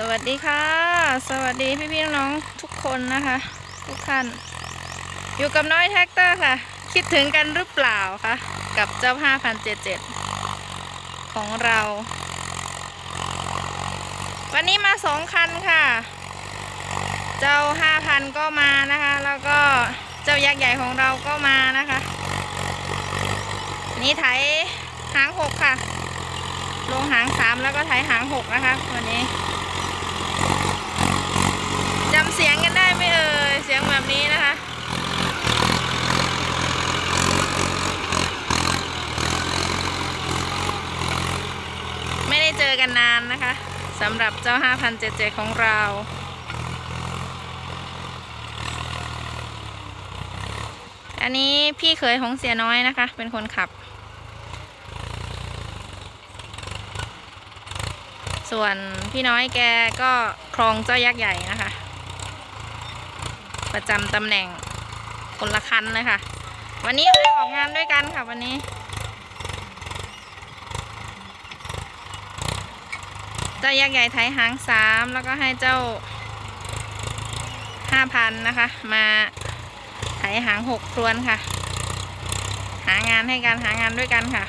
สวัสดีค่ะ สวัสดีพี่พี่น้องทุกคนนะคะ ทุกท่าน อยู่กับน้อยแท็กเตอร์ค่ะ คิดถึงกันหรือเปล่าคะกับเจ้า 5077 ของเรา วันนี้มาสองคันค่ะ เจ้า 5,000 ก็มานะคะ แล้วก็เจ้ายักษ์ใหญ่ของเราก็มานะคะ นี่ไถหางหกค่ะลงหางสามแล้วก็ไถหางหกนะคะ วันนี้จำเสียงกัน ได้ไหมเอ่ยเสียงแบบนี้นะคะ ไม่ได้เจอกันนานนะคะสำหรับเจ้า 5077 ของเราอันนี้พี่เขยของเสียน้อยนะคะ เป็นคนขับ ส่วนพี่น้อยแกก็ครองเจ้ายักษ์ใหญ่นะคะ ประจำตำแหน่งคนละคันเลยค่ะ วันนี้ได้ออกงานด้วยกันค่ะวันนี้เจ้ายักษ์ใหญ่ไทยหางสามแล้วก็ให้เจ้าห้าพันนะคะ มาไถหางหกครวนค่ะ หางานให้กันหางานด้วยกันค่ะ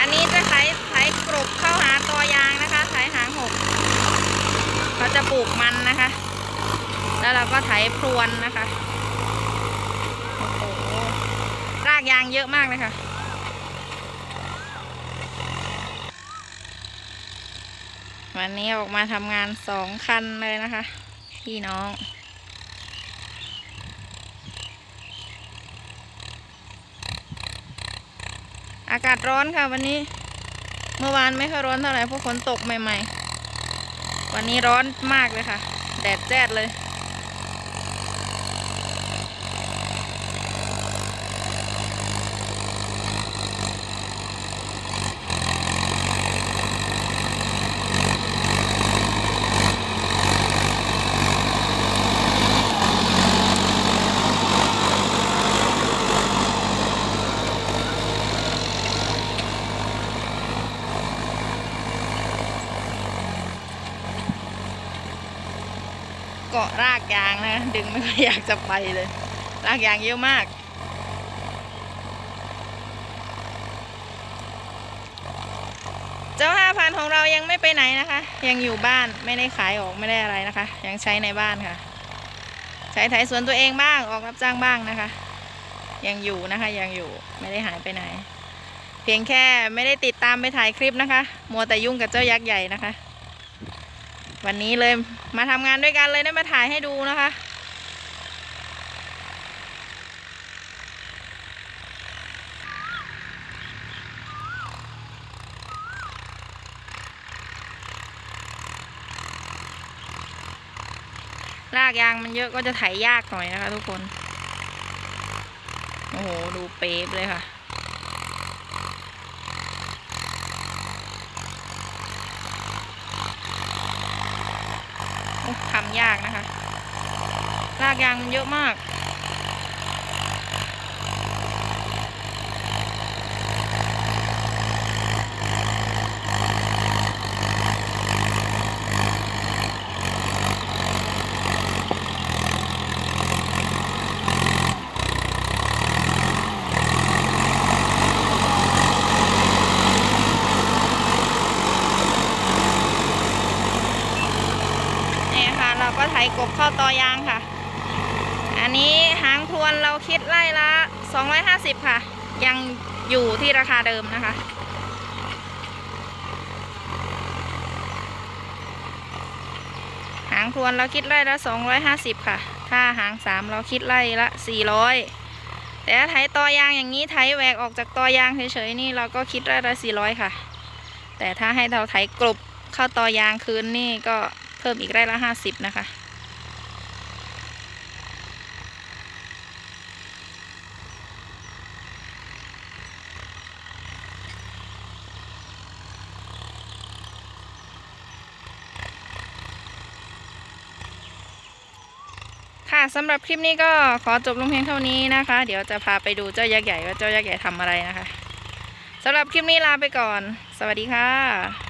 อันนี้จะไถไถกรุบเข้าหาตัวยางนะคะไถหางหกเขา จะปลูกมันนะคะ แล้วเราก็ไถพรวนนะคะโอ้โหรากยางเยอะมากเลยค่ะวันนี้ออกมาทำงานสองคันเลยนะคะ พี่น้อง อากาศร้อนค่ะวันนี้ เมื่อวานไม่ค่อยร้อนเท่าไหร่เพราะฝนตกใหม่ ๆ วันนี้ร้อนมากเลยค่ะ แดดแจ้ดเลย เกาะรากยางนะ ดึงไม่ค่อยอยากจะไปเลย รากยางเยอะมาก เจ้าห้าพันของเรายังไม่ไปไหนนะคะ ยังอยู่บ้านไม่ได้ขายออกไม่ได้อะไรนะคะ ยังใช้ในบ้านค่ะ ใช้ไถสวนตัวเองบ้างออกรับจ้างบ้างนะคะ ยังอยู่นะคะยังอยู่ไม่ได้หายไปไหน เพียงแค่ไม่ได้ติดตามไปถ่ายคลิปนะคะ มัวแต่ยุ่งกับเจ้ายักษ์ใหญ่นะคะ วันนี้เลยมาทำงานด้วยกันเลยได้มาถ่ายให้ดูนะคะ รากยางมันเยอะก็จะไถยากหน่อยนะคะทุกคน โอ้โห ดูเป๊ะเลยค่ะ ทำยากนะคะรากยางมันเยอะมาก นี่ค่ะ เราก็ไถกบเข้าตอยางค่ะ อันนี้หางพรวนเราคิดไล่ละ 250 ค่ะ ยังอยู่ที่ราคาเดิมนะคะ หางพรวนเราคิดไล่ละ 250 ค่ะ ถ้าหางสามเราคิดไล่ละ 400 แต่ถ้าไถตอยางอย่างนี้ไถแหวกออกจากตอยางเฉยๆนี่เราก็คิดไล่ละ 400 ค่ะ แต่ถ้าให้เราไถกลบเข้าตอยางคืนนี่ก็เพิ่มอีกไร่ละห้าสิบนะคะ ค่ะสำหรับคลิปนี้ก็ขอจบลงเพียงเท่านี้นะคะ เดี๋ยวจะพาไปดูเจ้ายักษ์ใหญ่ว่าเจ้ายักษ์ใหญ่ทำอะไรนะคะสำหรับคลิปนี้ลาไปก่อน สวัสดีค่ะ